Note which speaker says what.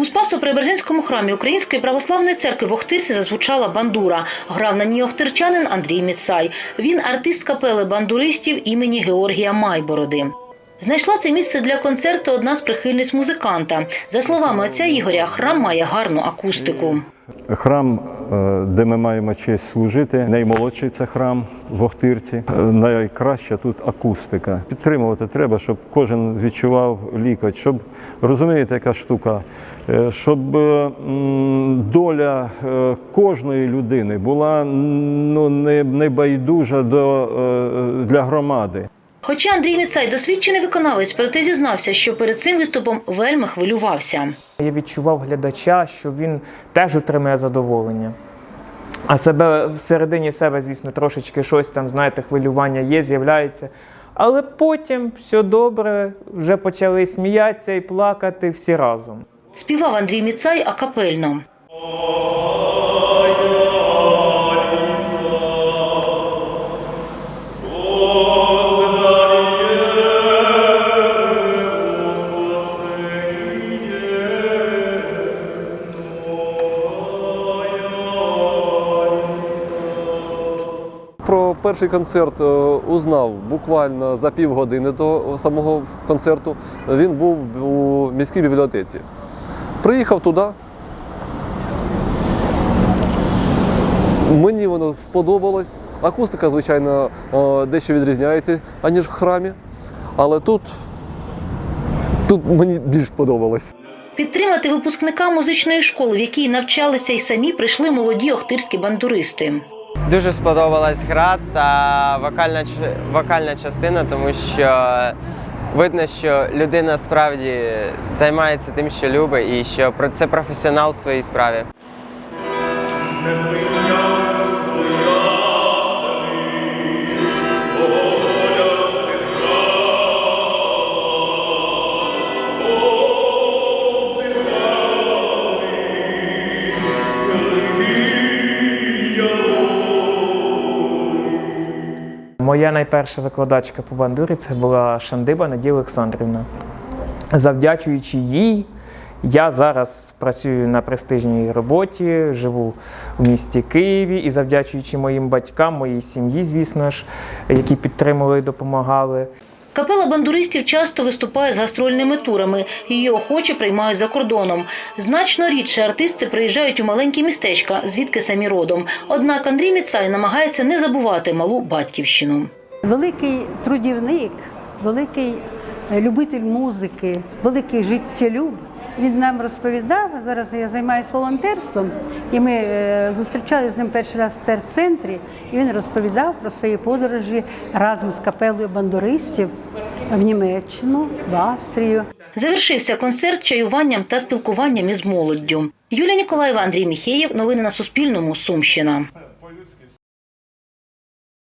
Speaker 1: У Спасо-Преображенському храмі Української православної церкви в Охтирці зазвучала бандура. Грав на ній охтирчанин Андрій Міцай. Він артист капели бандуристів імені Георгія Майбороди. Знайшла це місце для концерту одна з прихильниць музиканта. За словами отця Ігоря, храм має гарну акустику.
Speaker 2: Храм, де ми маємо честь служити, наймолодший це храм в Охтирці. Е, Найкраща тут акустика. Підтримувати треба, щоб кожен відчував лікоть, щоб розумієте, яка штука, е, щоб е, доля е, кожної людини була ну, не, не байдужа до, е, для громади.
Speaker 1: Хоча Андрій Міцай досвідчений виконавець, проте зізнався, що перед цим виступом вельми хвилювався.
Speaker 3: Я відчував глядача, що він теж отримує задоволення. А себе всередині себе, звісно, трошечки щось там, знаєте, хвилювання є, з'являється. Але потім все добре, вже почали сміятися і плакати всі разом.
Speaker 1: Співав Андрій Міцай акапельно.
Speaker 4: Про перший концерт е, узнав буквально за півгодини до самого концерту. Він був у міській бібліотеці. Приїхав туди. Мені воно сподобалось. Акустика, звичайно, е, дещо відрізняється, аніж в храмі. Але тут, тут мені більш сподобалось.
Speaker 1: Підтримати випускника музичної школи, в якій навчалися й самі, прийшли молоді охтирські бандуристи.
Speaker 5: Дуже сподобалась гра та вокальна, вокальна частина, тому що видно, що людина справді займається тим, що любить, і що це професіонал в своїй справі.
Speaker 3: Моя найперша викладачка по бандурі це була Шандиба Надія Олександрівна. Завдячуючи їй, я зараз працюю на престижній роботі, живу в місті Києві і завдячуючи моїм батькам, моїй сім'ї, звісно ж, які підтримували і допомагали.
Speaker 1: Капела бандуристів часто виступає з гастрольними турами. Її охоче приймають за кордоном. Значно рідше артисти приїжджають у маленькі містечка, звідки самі родом. Однак Андрій Міцай намагається не забувати малу батьківщину.
Speaker 6: Великий трудівник, великий любитель музики, великий життєлюб. Він нам розповідав. Зараз я займаюся волонтерством, і ми е, зустрічалися з ним перший раз в терцентрі. І він розповідав про свої подорожі разом з капелою бандуристів в Німеччину, в Австрію.
Speaker 1: Завершився концерт чаюванням та спілкуванням із молоддю. Юлія Ніколаєва, Андрій Міхеєв. Новини на Суспільному. Сумщина.